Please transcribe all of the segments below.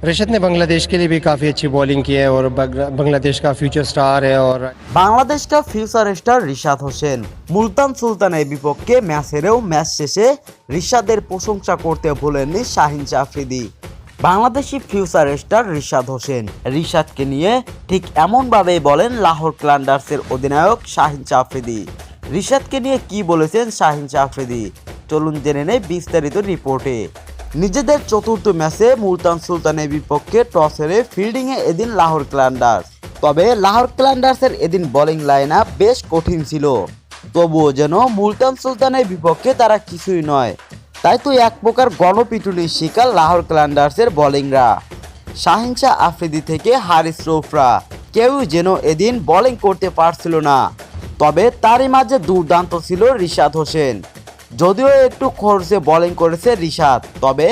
रिशद ने बांग्लादेश के लिए भी काफ़ी अच्छी बॉलिंग की है और बंग- बांग्लादेश का फ्यूचर स्टार है और Bangladesh cup future star Rishad Hossain Multan সুলতানের বিপক্ষে ম্যাচ হেরেও ম্যাচ শেষে রিশাদের প্রশংসা করতে ভুলেননি শাহিন আফ্রিদি বাংলাদেশি ফিউচার স্টার রিশাদ হোসেন রিশাদকে নিয়ে ঠিক এমনভাবেই বলেন লাহোর ক্লান্ডার্সের অধিনায়ক শাহিন আফ্রিদি রিশাদকে নিয়ে কি বলেছেন শাহিন আফ্রিদি চলুন জেনে নেই বিস্তারিত রিপোর্টে নিজেদের চতুর্থ ম্যাচে মুলতান সুলতানের বিপক্ষে টস হেরে ফিল্ডিংয়ে এদিন লাহোর ক্লান্ডার্স। তবে লাহোর ক্লান্ডার্সের এদিন বোলিং লাইন বেশ কঠিন ছিল। তবুও যেন মুলতান সুলতানের বিপক্ষে তারা কিছুই নয়। তাই তো এক প্রকার গণপিটুনির শিকার লাহোর ক্লান্ডার্সের বোলিংরা। শাহিনশা আফ্রিদি থেকে হারিস রৌফরা কেউ যেন এদিন বোলিং করতে পারছিল না। তবে তারই মাঝে দুর্দান্ত ছিল রিশাদ হোসেন। যদিও একটু খরচে বোলিং করেছে রিশাদ, তবে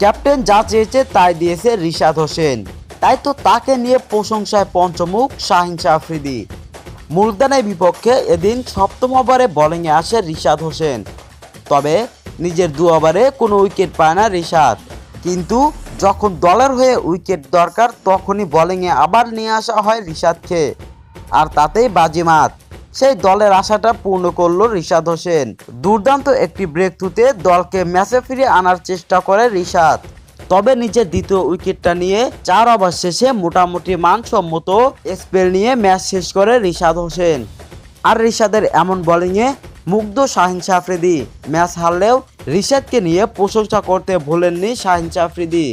ক্যাপ্টেন যা চেয়েছে তাই দিয়েছে রিশাদ হোসেন। তাই তো তাকে নিয়ে প্রশংসায় পঞ্চমুখ শাহিন আফ্রিদি মুলতানের বিপক্ষে এদিন সপ্তম ওভারে বোলিংয়ে আসে রিশাদ হোসেন। তবে নিজের দু ওভারে কোনো উইকেট পায় না রিশাদ। কিন্তু যখন দলের হয়ে উইকেট দরকার, তখনই বোলিংয়ে আবার নিয়ে আসা হয় রিশাদকে। আর তাতেই বাজিমাত। সেই দলের আশাটা পূর্ণ করল রিশাদ হোসেন। দুর্দান্ত একটি ব্রেক থ্রুতে দলকে ম্যাচে ফিরে আনার চেষ্টা করে রিশাদ। তবে নিজের দ্বিতীয় উইকেটটা নিয়ে চার ওভার শেষে মোটামুটি মানসম্মত স্পেল নিয়ে ম্যাচ শেষ করে রিশাদ হোসেন। আর রিশাদের এমন বোলিংয়ে মুগ্ধ শাহিন আফ্রিদি ম্যাচ হারলেও রিশাদকে নিয়ে প্রশংসা করতে ভুলেননি শাহিন আফ্রিদি